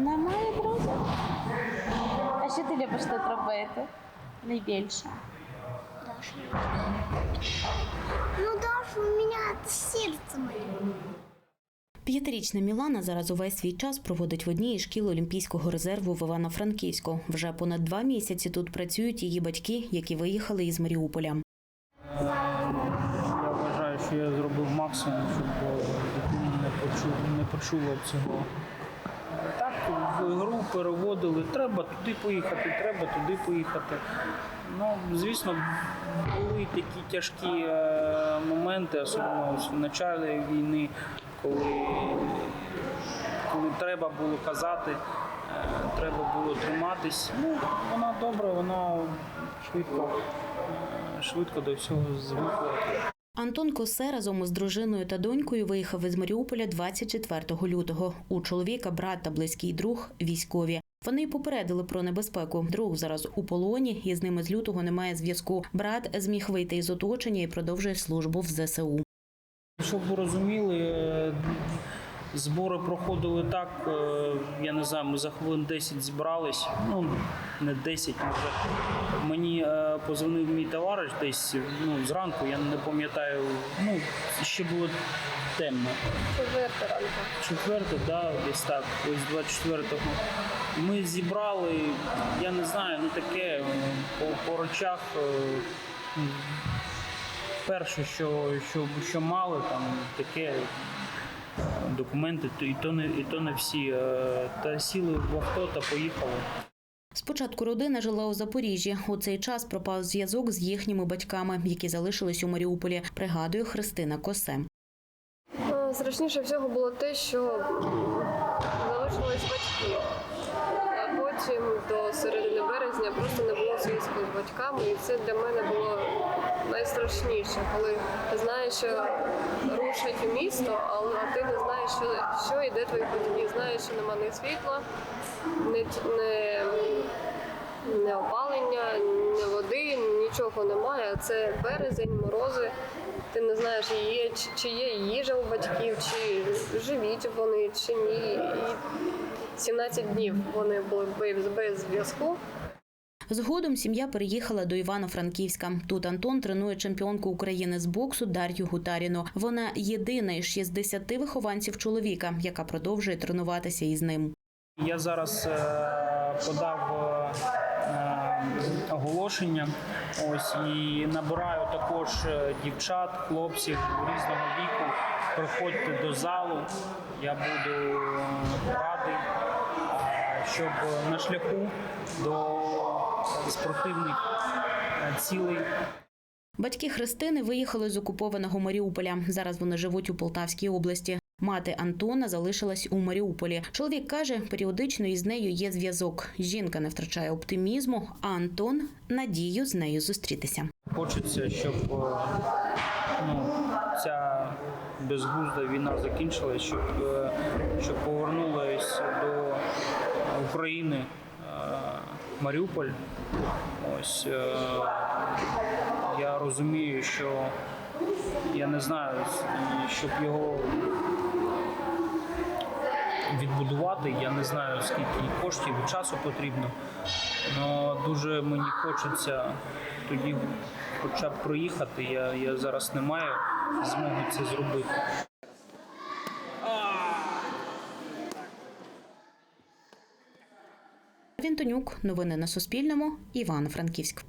Немає друзів. А що ти любиш тут робити? Найбільше. Ну, Даша, у меня от сердца. П'ятирічна Мілана зараз увесь свій час проводить в одній із шкіл Олімпійського резерву в Івано-Франківську. Вже понад два місяці тут працюють її батьки, які виїхали із Маріуполя. Я вважаю, що я зробив максимум, щоб е, дитина не почула цього. Так, в гру переводили, треба туди поїхати, треба туди поїхати. Ну, звісно, були такі тяжкі е, моменти, особливо в началі війни, коли, коли треба було казати, е, треба було триматись. Ну, вона добра, вона швидко, е, швидко до всього звикла. Антон Косе разом із дружиною та донькою виїхав із Маріуполя 24 лютого. У чоловіка брат та близький друг військові. Вони попередили про небезпеку. Друг зараз у полоні, і з ними з лютого немає зв'язку. Брат зміг вийти із оточення і продовжує службу в ЗСУ. Щоб ви розуміли, е, збори проходили так, е, я не знаю, ми за хвилин 10 зібрались, ну не 10, може. Мені е, позвонив мій товариш десь ну, зранку, я не пам'ятаю, ну, ще було темно. Четверта ранку. Четверте, да, десь так, ось 24-го. Ми зібрали, я не знаю, ну таке е, по, по речах. Перше, що, що, що мали, там таке документи, і то не, і то не всі. е, Та сіли в авто та поїхали. Спочатку родина жила у Запоріжжі. У цей час пропав зв'язок з їхніми батьками, які залишились у Маріуполі. Пригадує Христина Косе. Е, Страшніше всього було те, що залишились батьки. Потім до середини березня просто не було зв'язку з батьками, і це для мене було найстрашніше, коли ти знаєш, що рушать у місто, але ти не знаєш, що, що йде твої батьки. Знаєш, що нема ні світла, ні, ні, ні опалення, ні води, нічого немає. Це березень, морози. Ти не знаєш, є, чи, чи є їжа у батьків, чи живіть вони, чи ні. І 17 днів вони були без, без зв'язку. Згодом сім'я переїхала до Івано-Франківська. Тут Антон тренує чемпіонку України з боксу Дар'ю Гутаріну. Вона єдина із 60 вихованців чоловіка, яка продовжує тренуватися із ним. Я зараз е, подав оголошення. Ось і набираю також е, дівчат, хлопців різного віку. Приходьте до залу. Я буду е, радий, е, щоб на шляху до спортивних цілей Батьки Христини виїхали з окупованого Маріуполя. Зараз вони живуть у Полтавській області. Мати Антона залишилась у Маріуполі. Чоловік каже, періодично із нею є зв'язок. Жінка не втрачає оптимізму, а Антон надію з нею зустрітися. Хочеться, щоб е, ну, ця безглузда війна закінчилась, щоб, е, щоб повернулась до України е, Маріуполь. Ось я розумію, що я не знаю, щоб його відбудувати. Я не знаю, скільки коштів і часу потрібно. Але дуже мені хочеться тоді хоча б проїхати. Я, я зараз не маю змоги це зробити. Вінтонюк. Новини на Суспільному. Івано-Франківськ.